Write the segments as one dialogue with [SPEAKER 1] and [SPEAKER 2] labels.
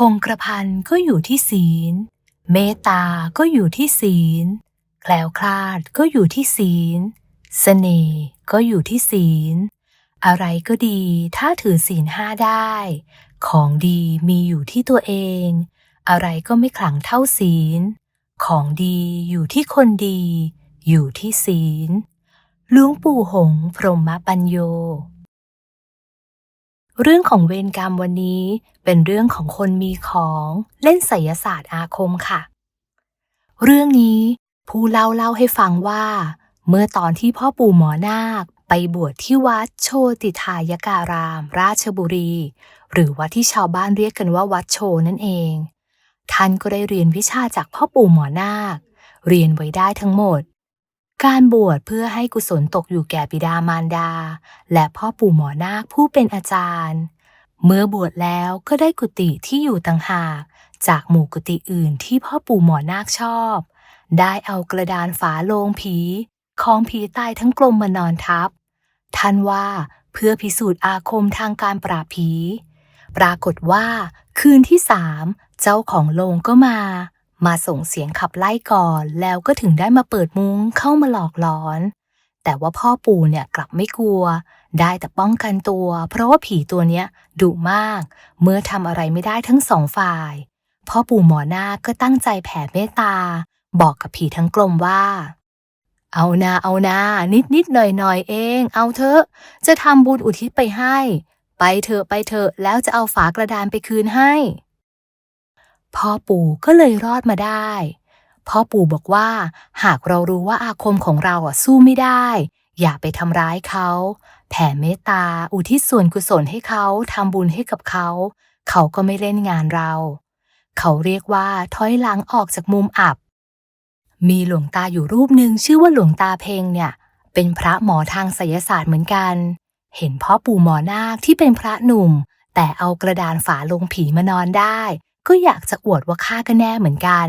[SPEAKER 1] คงกระพันก็อยู่ที่ศีล เมตตาก็อยู่ที่ศีล แคล้วคลาดก็อยู่ที่ศีล เสน่ห์ก็อยู่ที่ศีล อะไรก็ดีถ้าถือศีลห้าได้ ของดีมีอยู่ที่ตัวเอง อะไรก็ไม่ขลังเท่าศีล ของดีอยู่ที่คนดี อยู่ที่ศีลหลวงปู่หงพรหมปัญโย เรื่องของเวรกรรมวันนี้เป็นเรื่องของคนมีของเล่นไสยศาสตร์อาคมค่ะ เรื่องนี้ผู้เล่าเล่าให้ฟังว่า เมื่อตอนที่พ่อปู่หมอนาคไปบวชที่วัดโชติทายการาม ราชบุรี หรือวัดที่ชาวบ้านเรียกกันว่าวัดโชนั่นเอง ท่านก็ได้เรียนวิชาจากพ่อปู่หมอนาค เรียนไว้ได้ทั้งหมด การบวชเพื่อให้กุศลตกอยู่แก่บิดามารดา และพ่อปู่หมอนาคผู้เป็นอาจารย์ เมื่อบวชแล้วก็ได้กุฏิที่อยู่ต่างหาก จากหมู่กุฏิอื่นที่พ่อปู่หมอนาคชอบ ได้เอากระดานฝาโลงผี ของผีตายทั้งกลมมานอนทับ ท่านว่าเพื่อพิสูจน์อาคมทางการปราบผี ปรากฏว่า คืนที่สามเจ้าของโลงก็มา มาส่งเสียงขับไล่ก่อนแล้วก็ถึงได้มาเปิดมุ้งเข้ามาหลอกหลอน แต่ว่าพ่อปู่เนี่ยกลับไม่กลัว ได้แต่ป้องกันตัว เพราะว่าผีตัวเนี้ยดุมาก เมื่อทำอะไรไม่ได้ทั้งสองฝ่าย พ่อปู่หมอนาก็ตั้งใจแผ่เมตตา บอกกับผีทั้งกลมว่า เอานาเอานานิดนิดหน่อยหน่อยเอง เอาเถอะ จะทำบุญอุทิศไปให้ ไปเถอะไปเถอะแล้วจะเอาฝากระดานไปคืนให้ พ่อปู่ก็เลยรอดมาได้ พ่อปู่บอกว่า หากเรารู้ว่าอาคมของเราอะสู้ไม่ได้ อย่าไปทำร้ายเขา แผ่เมตตา อุทิศส่วนกุศลให้เขาทำบุญให้กับเขา เขาก็ไม่เล่นงานเรา เขาเรียกว่าถอยหลังออกจากมุมอับ มีหลวงตาอยู่รูปหนึ่งชื่อว่าหลวงตาเพงเนี่ย เป็นพระหมอทางไสยศาสตร์เหมือนกัน เห็นพ่อปู่หมอนาคที่เป็นพระหนุ่ม แต่เอากระดานฝาลงผีมานอนได้ ก็อยากจะอวดว่าข้าก็แน่เหมือนกัน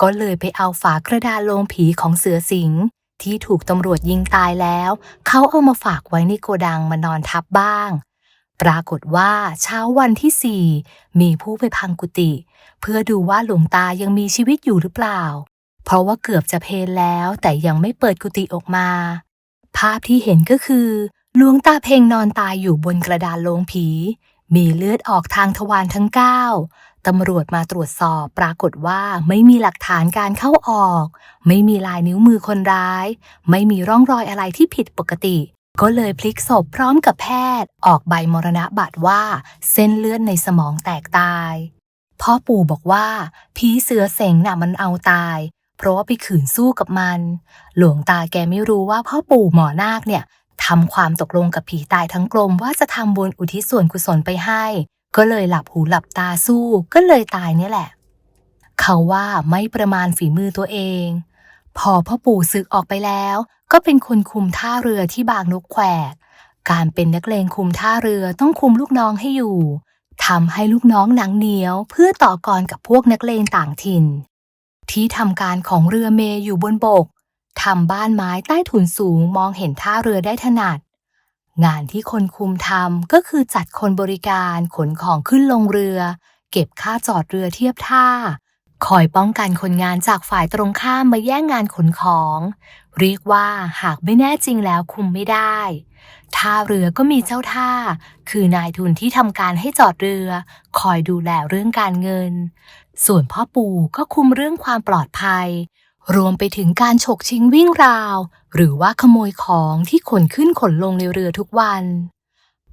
[SPEAKER 1] ก็เลยไปเอาฝากระดานลงผีของเสือสิงห์ที่ถูกตำรวจยิงตายแล้ว เขาเอามาฝากไว้ในโกดังมานอนทับบ้าง ปรากฏว่าเช้าวันที่สี่มีผู้ไปพังกุฏิเพื่อดูว่าหลวงตายังมีชีวิตอยู่หรือเปล่า เพราะว่าเกือบจะเพลแล้วแต่ยังไม่เปิดกุฏิออกมา ภาพที่เห็นก็คือหลวงตาเพงนอนตายอยู่บนกระดานโลงผี มีเลือดออกทางทวารทั้งเก้าตำรวจมาตรวจสอบปรากฏว่าไม่มีหลักฐานการเข้าออก ไม่มีลายนิ้วมือคนร้าย ไม่มีร่องรอยอะไรที่ผิดปกติ ก็เลยพลิกศพพร้อมกับแพทย์ ออกใบมรณะบัตรว่า เส้นเลือดในสมองแตกตาย พ่อปู่บอกว่า ผีเสือเสงน่ะมันเอาตาย เพราะว่าไปขืนสู้กับมัน หลวงตาแกไม่รู้ว่าพ่อปู่หมอนาคเนี่ย ทำความตกลงกับผีตายทั้งกลมว่าจะทำบุญอุทิศส่วนกุศลไปให้ ก็เลยหลับหูหลับตาสู้ก็เลยตายเนี่ยแหละ เขาว่าไม่ประมาณฝีมือตัวเอง พอพ่อปู่ศึกออกไปแล้ว ก็เป็นคนคุมท่าเรือที่บางนกแควก การเป็นนักเลงคุมท่าเรือต้องคุมลูกน้องให้อยู่ทำให้ลูกน้องหนังเหนียว เพื่อต่อกรกับพวกนักเลงต่างถิ่น ที่ทำการของเรือเมย์อยู่บนบก ทำบ้านไม้ใต้ถุนสูงมองเห็นท่าเรือได้ถนัด งานที่คนคุมทำก็คือจัดคนบริการขนของขึ้นลงเรือ เก็บค่าจอดเรือเทียบท่า คอยป้องกันคนงานจากฝ่ายตรงข้ามมาแย่งงานขนของ เรียกว่าหากไม่แน่จริงแล้วคุมไม่ได้ท่าเรือก็มีเจ้าท่า คือนายทุนที่ทำการให้จอดเรือ คอยดูแลเรื่องการเงิน ส่วนพ่อปู่ก็คุมเรื่องความปลอดภัย รวมไปถึงการฉกชิงวิ่งราว หรือว่าขโมยของที่ขนขึ้นขนลงในเรือทุกวัน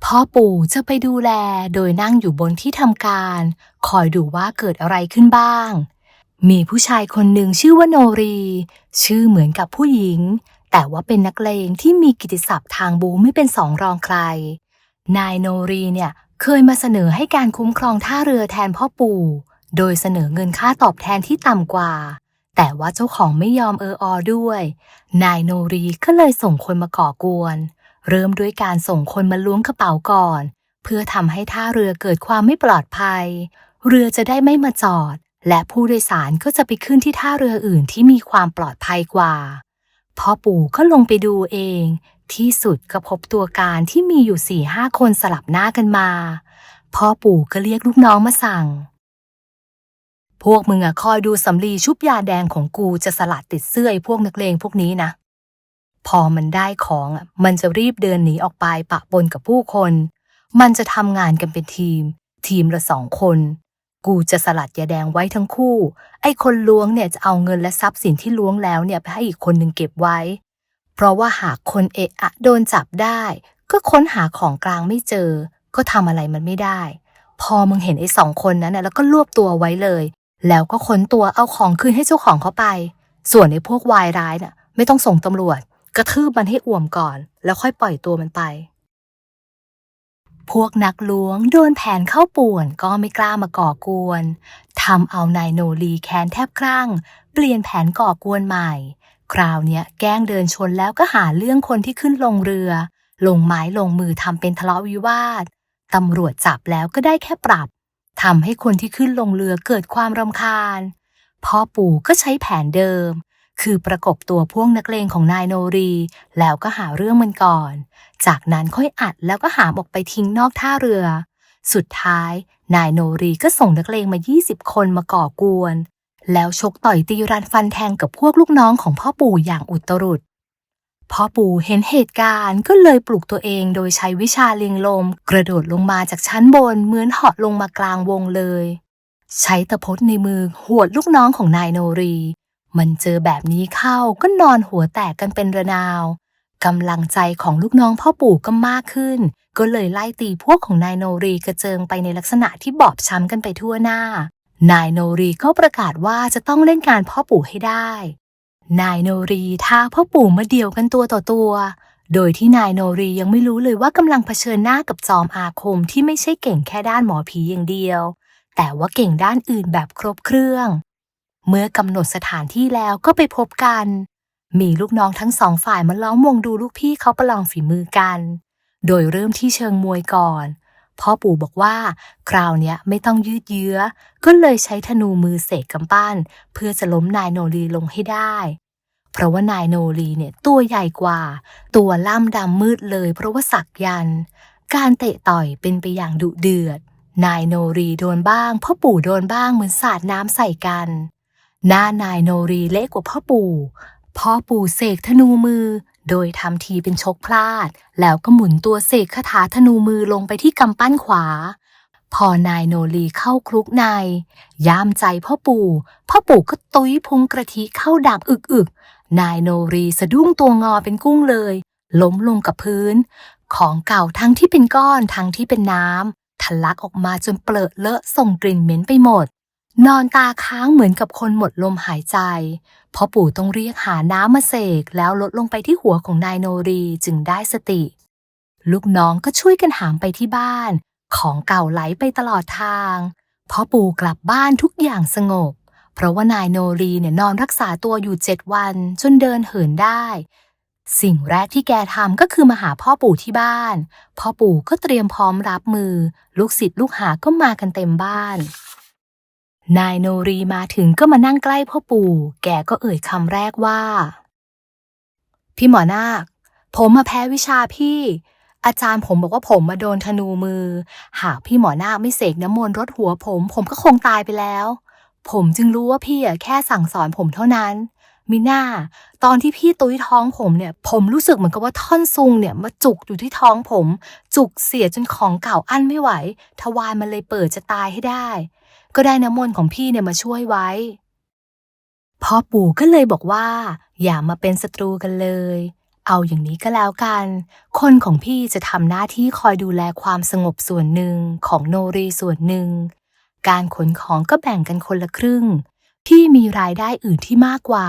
[SPEAKER 1] พ่อปู่จะไปดูแลโดยนั่งอยู่บนที่ทำการ คอยดูว่าเกิดอะไรขึ้นบ้าง มีผู้ชายคนหนึ่งชื่อว่าโนรี ชื่อเหมือนกับผู้หญิง แต่ว่าเป็นนักเลงที่มีกิตติศัพท์ทางบูไม่เป็นสองรองใคร นายโนรีเนี่ยเคยมาเสนอให้การคุ้มครองท่าเรือแทนพ่อปู่ โดยเสนอเงินค่าตอบแทนที่ต่ำกว่า แต่ว่าเจ้าของไม่ยอมเอออด้วย นายโนรีก็เลยส่งคนมาก่อกวน เริ่มด้วยการส่งคนมาล้วงกระเป๋าก่อน เพื่อทำให้ท่าเรือเกิดความไม่ปลอดภัย เรือจะได้ไม่มาจอด และผู้โดยสารก็จะไปขึ้นที่ท่าเรืออื่นที่มีความปลอดภัยกว่า พ่อปู่ก็ลงไปดูเอง ที่สุดก็พบตัวการที่มีอยู่สี่ห้าคนสลับหน้ากันมา พ่อปู่ก็เรียกลูกน้องมาสั่ง พวกมึงอะคอยดูสำลีชุบยาแดงของกูจะสลัดติดเสื้อไอ้พวกนักเลงพวกนี้นะ พอมันได้ของอะมันจะรีบเดินหนีออกไปปะปนกับผู้คน มันจะทำงานกันเป็นทีม ทีมละสองคน กูจะสลัดยาแดงไว้ทั้งคู่ ไอ้คนล้วงเนี่ยจะเอาเงินและทรัพย์สินที่ล้วงแล้วเนี่ยไปให้อีกคนหนึ่งเก็บไว้ เพราะว่าหากคนเอะอะโดนจับได้ ก็ค้นหาของกลางไม่เจอ ก็ทำอะไรมันไม่ได้พอมึงเห็นไอ้สองคนนั้นนะแล้วก็รวบตัวไว้เลย แล้วก็ค้นตัวเอาของคืนให้เจ้าของเขาไป ส่วนไอ้พวกวายร้ายน่ะ ไม่ต้องส่งตำรวจ กระทืบมันให้อ่วมก่อน แล้วค่อยปล่อยตัวมันไป พวกนักล้วงโดนแผนเข้าป่วนก็ไม่กล้ามาก่อกวนทำเอานายโนรีแค้นแทบครั่ง เปลี่ยนแผนก่อกวนใหม่ คราวเนี้ยแกล้งเดินชนแล้วก็หาเรื่องคนที่ขึ้นลงเรือ ลงไม้ลงมือทำเป็นทะเลาะวิวาทตำรวจจับแล้วก็ได้แค่ปรับ ทำให้คนที่ขึ้นลงเรือเกิดความรำคาญ พ่อปู่ก็ใช้แผนเดิม คือประกบตัวพวกนักเลงของนายโนรี แล้วก็หาเรื่องมันก่อน จากนั้นค่อยอัดแล้วก็หามออกไปทิ้งนอกท่าเรือ สุดท้าย นายโนรีก็ส่งนักเลงมา 20 คนมาก่อกวน แล้วชกต่อยตีรันฟันแทงกับพวกลูกน้องของพ่อปู่อย่างอุตรุด พ่อปู่เห็นเหตุการณ์ก็เลยปลุกตัวเองโดยใช้วิชาเลียงลม กระโดดลงมาจากชั้นบนเหมือนเหาะลงมากลางวงเลย ใช้ตะพดในมือหวดลูกน้องของนายโนรี มันเจอแบบนี้เข้าก็นอนหัวแตกกันเป็นระนาวกำลังใจของลูกน้องพ่อปู่ก็มากขึ้น ก็เลยไล่ตีพวกของนายโนรีกระเจิงไปในลักษณะที่บอบช้ำกันไปทั่วหน้า นายโนรีก็ประกาศว่าจะต้องเล่นงานพ่อปู่ให้ได้ นายโนรีท้าพ่อปู่มาเดี่ยวกันตัวต่อตัว โดยที่นายโนรียังไม่รู้เลยว่ากำลังเผชิญหน้ากับจอมอาคมที่ไม่ใช่เก่งแค่ด้านหมอผีอย่างเดียว แต่ว่าเก่งด้านอื่นแบบครบเครื่อง เมื่อกำหนดสถานที่แล้วก็ไปพบกัน มีลูกน้องทั้งสองฝ่ายมาล้อมวงดูลูกพี่เขาประลองฝีมือกัน โดยเริ่มที่เชิงมวยก่อน พ่อปู่บอกว่า คราวเนี้ยไม่ต้องยืดเยื้อ ก็เลยใช้ธนูมือเสกกำปั้น เพื่อจะล้มนายโนรีลงให้ได้ เพราะว่านายโนรีเนี่ยตัวใหญ่กว่า ตัวล่ำดำมืดเลยเพราะว่าสักยัน การเตะต่อยเป็นไปอย่างดุเดือด นายโนรีโดนบ้างพ่อปู่โดนบ้างเหมือนสาดน้ำใส่กัน หน้านายโนรีเละกว่าพ่อปู่พ่อปู่เสกธนูมือ โดยทำทีเป็นชกพลาด แล้วก็หมุนตัวเสกคาถาธนูมือลงไปที่กำปั้นขวา พอนายโนรีเข้าคลุกใน ย่ามใจพ่อปู่ พ่อปู่ก็ตุ้ยพุงกระทิเข้าดักอึกอึกๆ นายโนรีสะดุ้งตัวงอเป็นกุ้งเลย ล้มลงกับพื้น ของเก่าทั้งที่เป็นก้อนทั้งที่เป็นน้ำทะลักออกมาจนเปลอะเลอะส่งกลิ่นเหม็นไปหมด นอนตาค้างเหมือนกับคนหมดลมหายใจพ่อปู่ต้องเรียกหาน้ำมาเสกแล้วลดลงไปที่หัวของนายโนรีจึงได้สติ ลูกน้องก็ช่วยกันหามไปที่บ้าน ของเก่าไหลไปตลอดทางพ่อปู่กลับบ้านทุกอย่างสงบ เพราะว่านายโนรีเนี่ยนอนรักษาตัวอยู่เจ็ดวันจนเดินเหินได้ สิ่งแรกที่แกทำก็คือมาหาพ่อปู่ที่บ้าน พ่อปู่ก็เตรียมพร้อมรับมือ ลูกศิษย์ลูกหาก็มากันเต็มบ้าน นายโนรีมาถึงก็มานั่งใกล้พ่อปู่ แกก็เอ่ยคำแรกว่า พี่หมอนาค ผมมาแพ้วิชาพี่ อาจารย์ผมบอกว่าผมมาโดนธนูมือ หากพี่หมอนาคไม่เสกน้ำมนต์รดหัวผม ผมก็คงตายไปแล้ว ผมจึงรู้ว่าพี่อะแค่สั่งสอนผมเท่านั้น มิน่า ตอนที่พี่ตุ้ยท้องผมเนี่ย ผมรู้สึกเหมือนกับว่าท่อนซุงเนี่ย มาจุกอยู่ที่ท้องผม จุกเสียจนของเก่าอั้นไม่ไหว ทวารมันเลยเปิดจะตายให้ได้ ก็ได้น้ำมนต์ของพี่เนี่ยมาช่วยไว้ พ่อปู่ก็เลยบอกว่า อย่ามาเป็นศัตรูกันเลย เอาอย่างนี้ก็แล้วกัน คนของพี่จะทำหน้าที่คอยดูแลความสงบส่วนหนึ่งของโนรีส่วนหนึ่ง การขนของก็แบ่งกันคนละครึ่ง พี่มีรายได้อื่นที่มากกว่า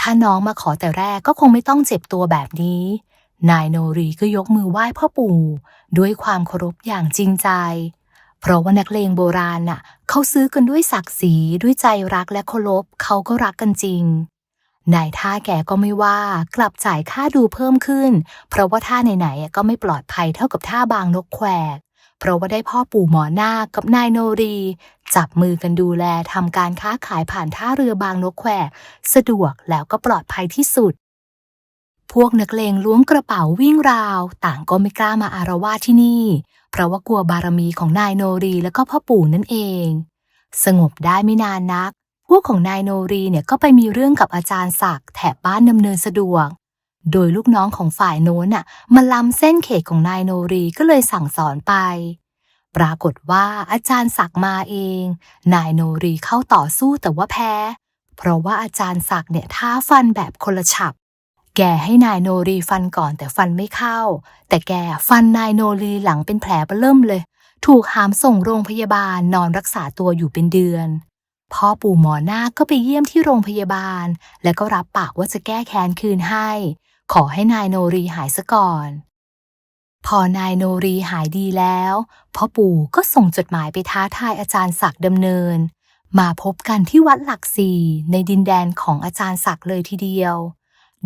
[SPEAKER 1] ถ้าน้องมาขอแต่แรกก็คงไม่ต้องเจ็บตัวแบบนี้นายโนรีก็ยกมือไหว้พ่อปู่ ด้วยความเคารพอย่างจริงใจ เพราะว่านักเลงโบราณน่ะเขาซื้อกันด้วยศักดิ์ศรีด้วยใจรักและเคารพเขาก็รักกันจริงนายท่าแกก็ไม่ว่ากลับจ่ายค่าดูเพิ่มขึ้น เพราะว่าท่าไหนๆก็ไม่ปลอดภัยเท่ากับท่าบางนกแควก เพราะว่าได้พ่อปู่หมอนาคกับนายโนรี จับมือกันดูแลทำการค้าขายผ่านท่าเรือบางนกแควก สะดวกแล้วก็ปลอดภัยที่สุด พวกนักเลงล้วงกระเป๋าวิ่งราว ต่างก็ไม่กล้ามาอารวาสที่นี่ เพราะว่ากลัวบารมีของนายโนรีแล้วก็พ่อปู่นั่นเอง สงบได้ไม่นานนัก พวกของนายโนรีเนี่ยก็ไปมีเรื่องกับอาจารย์ศักดิ์แถบบ้านดำเนินสะดวก โดยลูกน้องของฝ่ายโน้นน่ะมันล้ำเส้นเขตของนายโนรีก็เลยสั่งสอนไป ปรากฏว่าอาจารย์ศักดิ์มาเอง นายโนรีเข้าต่อสู้แต่ว่าแพ้ เพราะว่าอาจารย์ศักดิ์เนี่ยท้าฟันแบบคนละฉับ แกให้นายโนรีฟันก่อนแต่ฟันไม่เข้า แต่แกฟันนายโนรีหลังเป็นแผลเบ้อเริ่มเลย ถูกหามส่งโรงพยาบาลนอนรักษาตัวอยู่เป็นเดือน พ่อปู่หมอนาคก็ไปเยี่ยมที่โรงพยาบาล แล้วก็รับปากว่าจะแก้แค้นคืนให้ ขอให้นายโนรีหายซะก่อน พอนายโนรีหายดีแล้ว พ่อปู่ก็ส่งจดหมายไปท้าทายอาจารย์ศักดิ์ดำเนิน มาพบกันที่วัดหลักสี่ในดินแดนของอาจารย์ศักดิ์เลยทีเดียว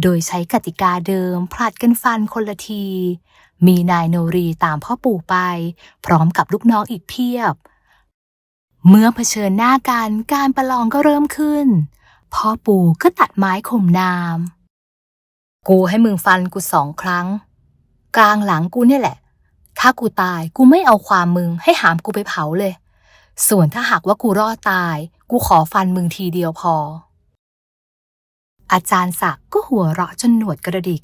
[SPEAKER 1] โดยใช้กติกาเดิมผลัดกันฟันคนละที มีนายโนรีตามพ่อปู่ไป พร้อมกับลูกน้องอีกเพียบ เมื่อเผชิญหน้ากันการประลองก็เริ่มขึ้น พ่อปู่ก็ตัดไม้ข่มนาม กูให้มึงฟันกูสองครั้ง กลางหลังกูเนี่ยแหละ ถ้ากูตายกูไม่เอาความมึงให้หามกูไปเผาเลย ส่วนถ้าหากว่ากูรอดตาย กูขอฟันมึงทีเดียวพอ อาจารย์ศักดิ์ก็หัวเราะจนหนวดกระดิก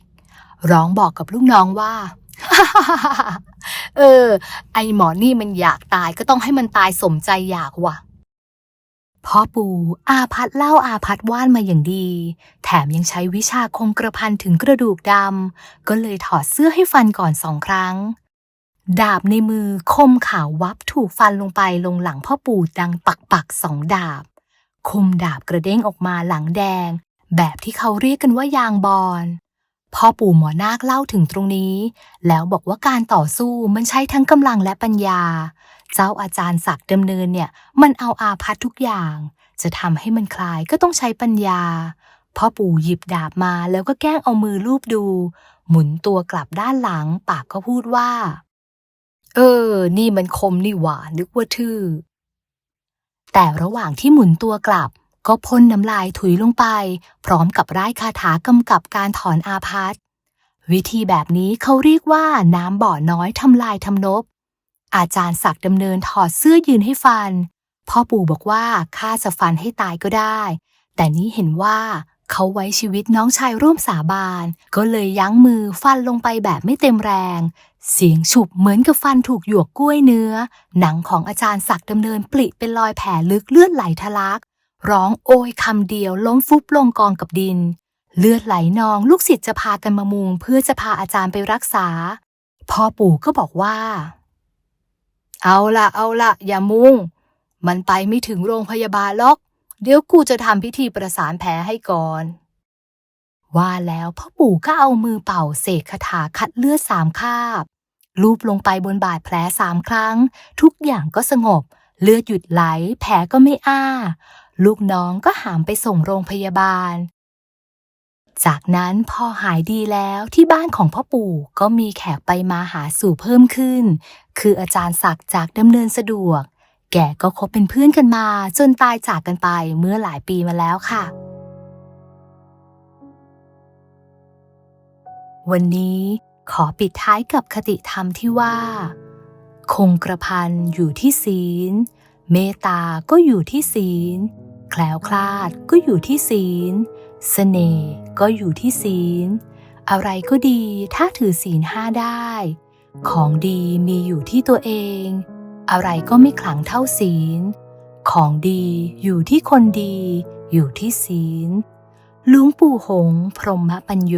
[SPEAKER 1] ร้องบอกกับลูกน้องว่า เออ ไอหมอนี่มันอยากตายก็ต้องให้มันตายสมใจอยากว่ะพ่อปู่อาพัดเล่าอาพัดว่านมาอย่างดี แถมยังใช้วิชาคมกระพันถึงกระดูกดำ ก็เลยถอดเสื้อให้ฟันก่อนสองครั้ง ดาบในมือคมขาววับถูกฟันลงไปลงหลังพ่อปู่ดังปักปักสองดาบ คมดาบกระเด้งออกมาหลังแดง แบบที่เขาเรียกกันว่ายางบอลพ่อปู่หมอนาคเล่าถึงตรงนี้ แล้วบอกว่าการต่อสู้มันใช้ทั้งกำลังและปัญญา เจ้าอาจารย์ศักดิ์ดำเนินเนี่ย มันเอาอาพัดทุกอย่าง จะทำให้มันคลายก็ต้องใช้ปัญญา พ่อปู่หยิบดาบมาแล้วก็แกล้งเอามือลูบดู หมุนตัวกลับด้านหลัง ปากก็พูดว่า เออ นี่มันคมนี่หว่านึกว่าทื่อแต่ระหว่างที่หมุนตัวกลับ ก็พ่นน้ำลายถุยลงไป พร้อมกับร่ายคาถากำกับการถอนอาพัดวิธีแบบนี้เขาเรียกว่าน้ำบ่อน้อยทำลายทำนบ อาจารย์ศักดิ์ดำเนินถอดเสื้อยืนให้ฟัน พ่อปู่บอกว่าข้าจะฟันให้ตายก็ได้ แต่นี้เห็นว่าเขาไว้ชีวิตน้องชายร่วมสาบาน ก็เลยยั้งมือฟันลงไปแบบไม่เต็มแรง เสียงฉุบเหมือนกับฟันถูกหยวกกล้วยเนื้อ หนังของอาจารย์ศักดิ์ดำเนินปลิเป็นรอยแผลลึกเลือดไหลทะลัก ร้องโอยคำเดียวล้มฟุบลงกองกับดิน เลือดไหลนองลูกศิษย์จะพากันมามุงเพื่อจะพาอาจารย์ไปรักษา พ่อปู่ก็บอกว่า เอาละเอาละอย่ามุง มันไปไม่ถึงโรงพยาบาลหรอก เดี๋ยวกูจะทำพิธีประสานแผลให้ก่อนว่าแล้วพ่อปู่ก็เอามือเป่าเสกคาถาคัดเลือดสามคาบ ลูบลงไปบนบาดแผลสามครั้ง ทุกอย่างก็สงบ เลือดหยุดไหล แผลก็ไม่อ้า ลูกน้องก็หามไปส่งโรงพยาบาล จากนั้นพอหายดีแล้วที่บ้านของพ่อปู่ก็มีแขกไปมาหาสู่เพิ่มขึ้น คืออาจารย์ศักดิ์จากดำเนินสะดวก แกก็คบเป็นเพื่อนกันมา จนตายจากกันไปเมื่อหลายปีมาแล้วค่ะ วันนี้ขอปิดท้ายกับคติธรรมที่ว่า คงกระพันอยู่ที่ศีล เมตตาก็อยู่ที่ศีล แคล้วคลาดก็อยู่ที่ศีลเสน่ห์ก็อยู่ที่ศีล อะไรก็ดีถ้าถือศีลห้าได้ ของดีมีอยู่ที่ตัวเอง อะไรก็ไม่ขลังเท่าศีล ของดีอยู่ที่คนดี อยู่ที่ศีลหลุงปู่หง พรหมปัญโย